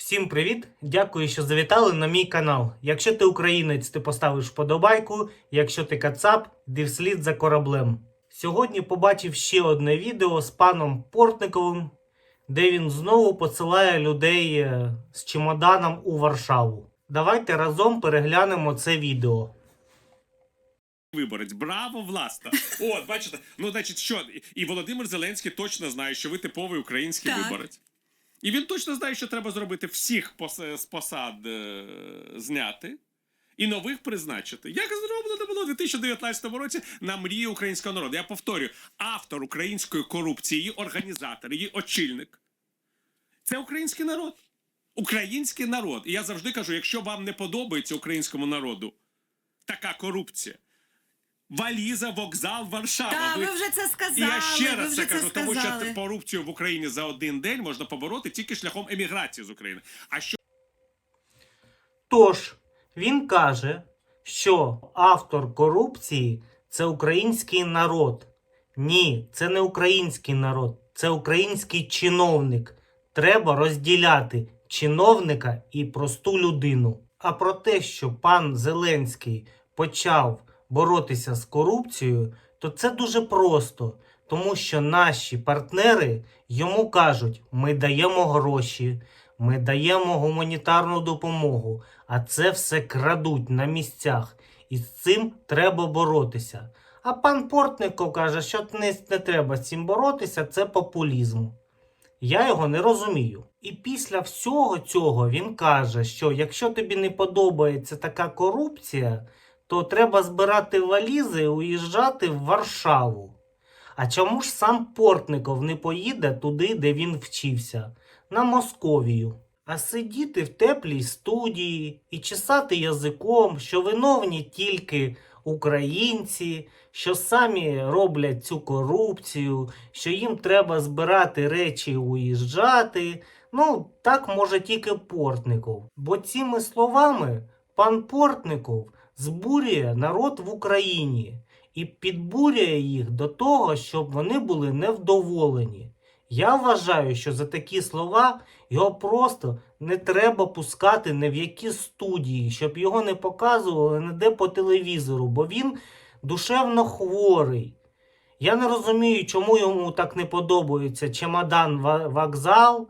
Всім привіт! Дякую, що завітали на мій канал. Якщо ти українець, ти поставиш вподобайку. Якщо ти кацап, йди вслід за кораблем. Сьогодні побачив ще одне відео з паном Портниковим, де він знову посилає людей е, з чемоданом у Варшаву. Давайте разом переглянемо це відео. Виборець, браво, власна! От, бачите, ну значить, що і Володимир Зеленський точно знає, що ви типовий український Так. виборець. І він точно знає, що треба зробити всіх з посад е, зняти і нових призначити. Як зроблено було у 2019 році на мрії українського народу. Я повторюю, автор української корупції, її організатор, її очільник. Це український народ. Український народ. І я завжди кажу: якщо вам не подобається українському народу така корупція. Валіза, вокзал, Варшава. Та, Ви- вже це І сказали. я ще ви раз це кажу, тому що корупцію в Україні за один день можна побороти тільки шляхом еміграції з України. А що Тож, він каже, що автор корупції це український народ. Ні, це не український народ, це український чиновник. Треба розділяти чиновника і просту людину. А про те, що пан Зеленський почав боротися з корупцією, то це дуже просто, тому що наші партнери йому кажуть: ми даємо гроші, ми даємо гуманітарну допомогу, а це все крадуть на місцях. І з цим треба боротися. А пан Портников каже, що не, не треба з цим боротися, це популізм. Я його не розумію. І після всього цього він каже, що якщо тобі не подобається така корупція, то треба збирати валізи і уїжджати в Варшаву. А чому ж сам Портников не поїде туди, де він вчився, на Московію? А сидіти в теплій студії і чесати язиком, що виновні тільки українці, що самі роблять цю корупцію, що їм треба збирати речі і уїжджати. Ну, так може тільки Портников. Бо цими словами пан Портников збурює народ в Україні і підбурює їх до того, щоб вони були невдоволені. Я вважаю, що за такі слова його просто не треба пускати ні в які студії, щоб його не показували ніде по телевізору, бо він душевно хворий. Я не розумію, чому йому так не подобається чемодан вокзал.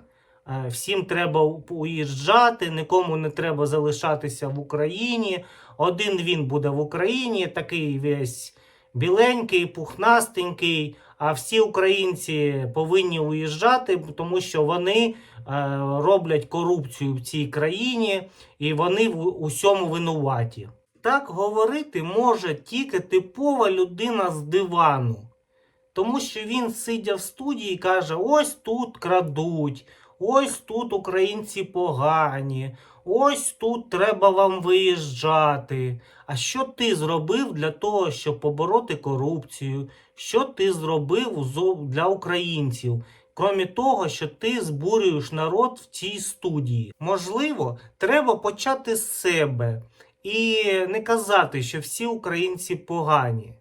Е, Всім треба уїжджати, нікому не треба залишатися в Україні. Один він буде в Україні, такий весь біленький, пухнастенький. А всі українці повинні уїжджати, тому що вони е, роблять корупцію в цій країні і вони в усьому винуваті. Так говорити може тільки типова людина з дивану. Тому що він, сидя в студії, каже: ось тут крадуть, ось тут українці погані, ось тут треба вам виїжджати. А що ти зробив для того, щоб побороти корупцію? Що ти зробив для українців? Крім того, що ти збурюєш народ в цій студії. Можливо, треба почати з себе і не казати, що всі українці погані.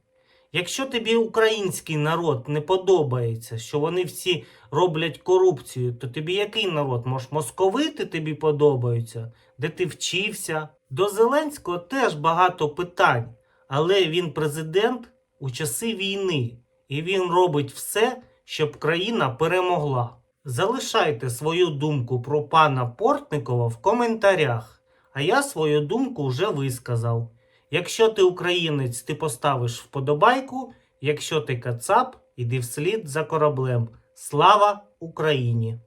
Якщо тобі український народ не подобається, що вони всі роблять корупцію, то тобі який народ? Може, московити тобі подобаються, де ти вчився? До Зеленського теж багато питань, але він президент у часи війни, і він робить все, щоб країна перемогла. Залишайте свою думку про пана Портникова в коментарях, а я свою думку вже висказав. Якщо ти українець, ти поставиш вподобайку. Якщо ти кацап, іди вслід за кораблем. Слава Україні!